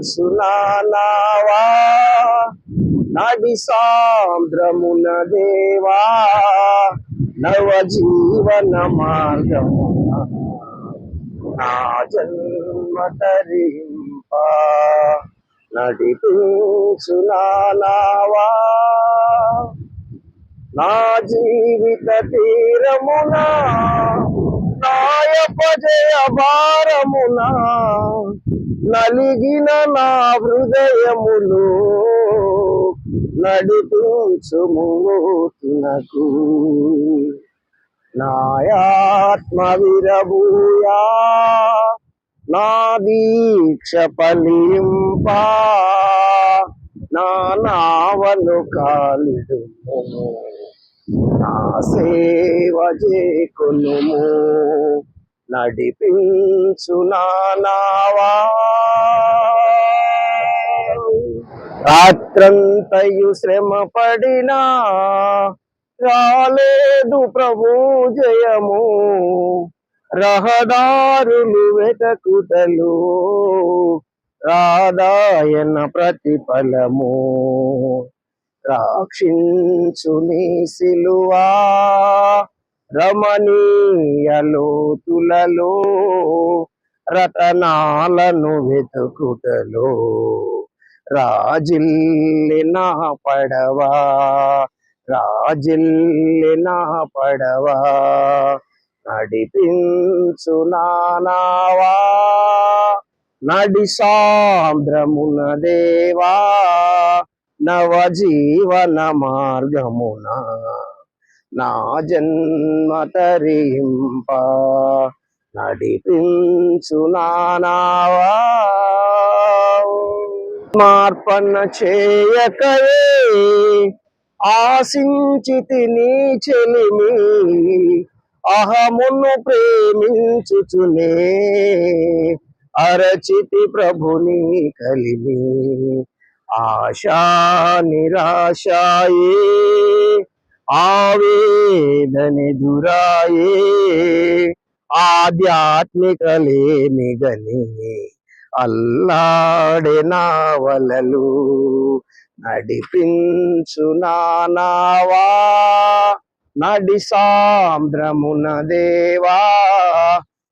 నడిపించునావా నడి సాంద్రమున దేవా నవ జీవన మార్గమున నా జన్మ తరింప. నడిపించునావా నా జీవిత తీరమునా నా నాయపజయ భారమున నలిగిన నా హృదయములు నడిపించుమునకు నాయాత్మ విరబూయా నా దీక్ష పలింపా నా నావను కాలిడుము. నా సేవ చేకును నడిపించునావా నావా రాత్రంతయు శ్రమ పడినా రాలేదు ప్రభు జయము. రహదారులు వెతకుటలు రాదాయన ప్రతిఫలము. రాక్షించు నీ సిలువా. రమణీయ లోతులలో రతనాలను వెతుకుటలో. రాజిల్లినా పడవా రాజిల్లినా పడవా నడిపించు నానావా నడి సాంద్రమున దేవా నవజీవన మార్గమునా. నా జన్మ తరింప నడిపించు నానావా. మార్పణ చేయకయే ఆశించితి నీ చెలిమి అహమును ప్రేమించుచునే. అరచితి ప్రభుని కలిమి ఆశా నిరాశాయే. ఆవేదని దురాయే ఆధ్యాత్మికలేమి గని అల్లాడే నావలలు నడిపించు నానావా నడి సాంద్రమున దేవా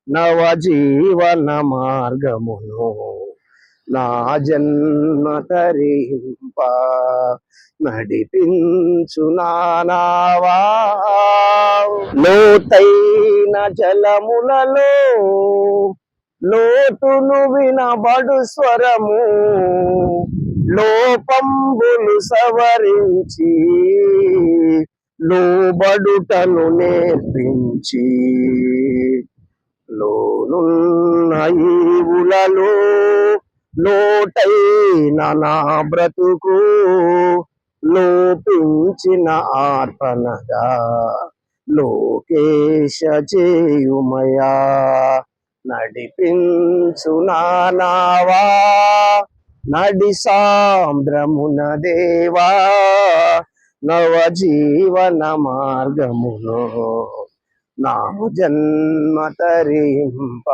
నవ జీవన మార్గమును నా జన్మ తరింప. నడిపించునానావా లోతైన జలములలో లోటును వినబడు స్వరము. లోపంబులు సవరించి లోబడుటను నేర్పించి లోనున్న ఈవులలో లోటైన నా బ్రతుకు లోపించిన ఆర్పణగా. లోకేశ చేయుమయా నడిపించు నానావా నడి సాంద్రమున దేవా నవజీవన మార్గమును నాము జన్మ తరింప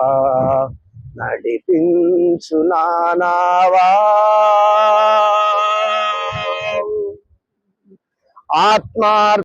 నడిపించు నానావా ఆత్మార్